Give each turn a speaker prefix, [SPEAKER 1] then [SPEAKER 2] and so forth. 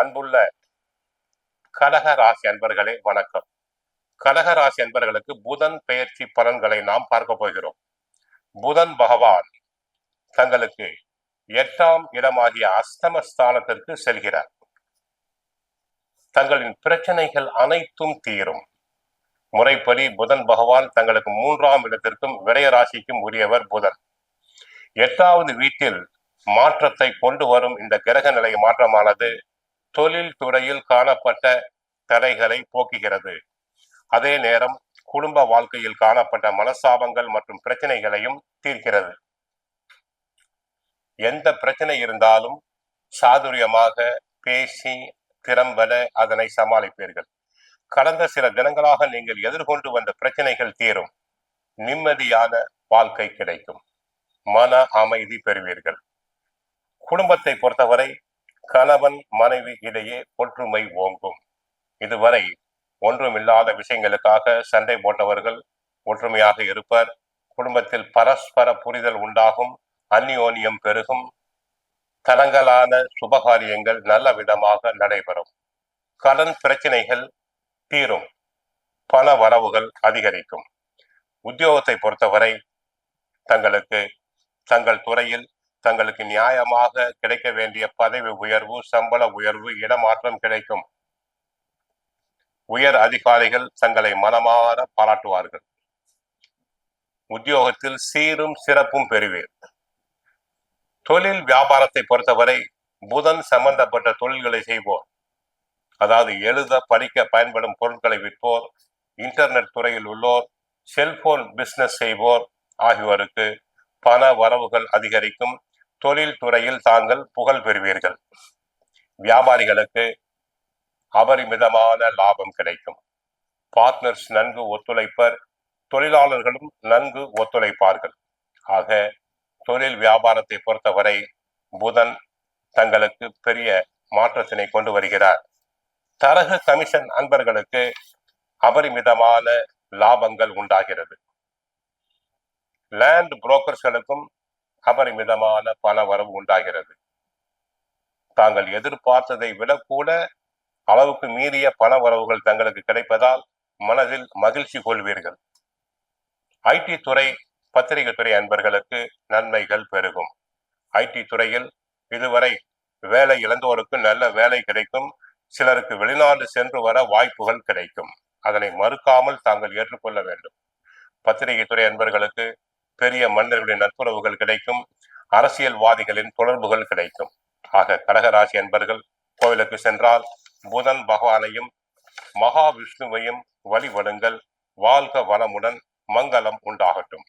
[SPEAKER 1] அன்புள்ள கடக ராசி அன்பர்களே வணக்கம். கடக ராசி அன்பர்களுக்கு புதன் பெயர்ச்சி பலன்களை நாம் பார்க்க போகிறோம். புதன் பகவான் தங்களுக்கு எட்டாம் இடமாகிய அஸ்தமஸ்தானத்திற்கு செல்கிறார். தங்களின் பிரச்சனைகள் அனைத்தும் தீரும். முறைப்படி புதன் பகவான் தங்களுக்கு மூன்றாம் இடத்திற்கும் விரய ராசிக்கும் உரியவர் புதன். எட்டாவது வீட்டில் மாற்றத்தை கொண்டு வரும் இந்த கிரக நிலை மாற்றமானது தொழில் துறையில் காணப்பட்ட தடைகளை போக்குகிறது. அதே நேரம் குடும்ப வாழ்க்கையில் காணப்பட்ட மனசாபங்கள் மற்றும் பிரச்சனைகளையும் தீர்க்கிறது. எந்த பிரச்சனை இருந்தாலும் சாதுரியமாக பேசி திறம்பட அதனை சமாளிப்பீர்கள். கடந்த சில தினங்களாக நீங்கள் எதிர்கொண்டு வந்த பிரச்சனைகள் தீரும். நிம்மதியான வாழ்க்கை கிடைக்கும். மன அமைதி பெறுவீர்கள். குடும்பத்தை பொறுத்தவரை கணவன் மனைவி இடையே ஒற்றுமை ஓங்கும். இதுவரை ஒன்றுமில்லாத விஷயங்களுக்காக சண்டை போட்டவர்கள் ஒற்றுமையாக இருப்பர். குடும்பத்தில் பரஸ்பர புரிதல் உண்டாகும். அந்யோன்யம் பெருகும். தடங்கலான சுபகாரியங்கள் நல்ல விதமாக நடைபெறும். கடன் பிரச்சனைகள் தீரும். பண வரவுகள் அதிகரிக்கும். உத்தியோகத்தை பொறுத்தவரை தங்களுக்கு தங்கள் துறையில் தங்களுக்கு நியாயமாக கிடைக்க வேண்டிய பதவி உயர்வு சம்பள உயர்வு இடமாற்றம் கிடைக்கும். உயர் அதிகாரிகள் தங்களை மனமாற பாராட்டுவார்கள். உத்தியோகத்தில் சீரும் சிறப்பும் பெறுவீர். தொழில் வியாபாரத்தை பொறுத்தவரை புதன் சம்பந்தப்பட்ட தொழில்களை செய்வோர். அதாவது எழுத படிக்க பயன்படும் பொருட்களை விற்போர் இன்டர்நெட் துறையில் உள்ளோர் செல்போன் பிசினஸ் செய்வோர் ஆகியோருக்கு பண வரவுகள் அதிகரிக்கும். தொழில் துறையில் தாங்கள் புகழ் பெறுவீர்கள். வியாபாரிகளுக்கு அபரிமிதமான லாபம் கிடைக்கும். பார்ட்னர்ஸ் நன்கு ஒத்துழைப்பர் தொழிலாளர்களும் நன்கு ஒத்துழைப்பார்கள். ஆக தொழில் வியாபாரத்தை பொறுத்தவரை புதன் தங்களுக்கு பெரிய மாற்றத்தினை கொண்டு வருகிறார். தரகு கமிஷன் அன்பர்களுக்கு அபரிமிதமான லாபங்கள் உண்டாகிறது. லேண்ட் புரோக்கர்ஸ்களுக்கும் அபரிமிதமான பண வரவு உண்டாகிறது. தாங்கள் எதிர்பார்த்ததை விட கூட அளவுக்கு மீறிய பண வரவுகள் தங்களுக்கு கிடைப்பதால் மனதில் மகிழ்ச்சி கொள்வீர்கள். ஐடி துறை பத்திரிகை துறை அன்பர்களுக்கு நன்மைகள் பெருகும். ஐடி துறையில் இதுவரை வேலை இழந்தோருக்கு நல்ல வேலை கிடைக்கும். சிலருக்கு வெளிநாடு சென்று வர வாய்ப்புகள் கிடைக்கும். அதனை மறுக்காமல் தாங்கள் ஏற்றுக்கொள்ள வேண்டும். பத்திரிகை துறை அன்பர்களுக்கு பெரிய மனிதர்களின் நட்புறவுகள் கிடைக்கும் அரசியல்வாதிகளின் தொடர்புகள் கிடைக்கும். ஆக கடகராசி அன்பர்கள் கோவிலுக்கு சென்றால் புதன் பகவானையும் மகாவிஷ்ணுவையும் வழிபடுங்கள். வாழ்க வளமுடன் மங்களம் உண்டாகட்டும்.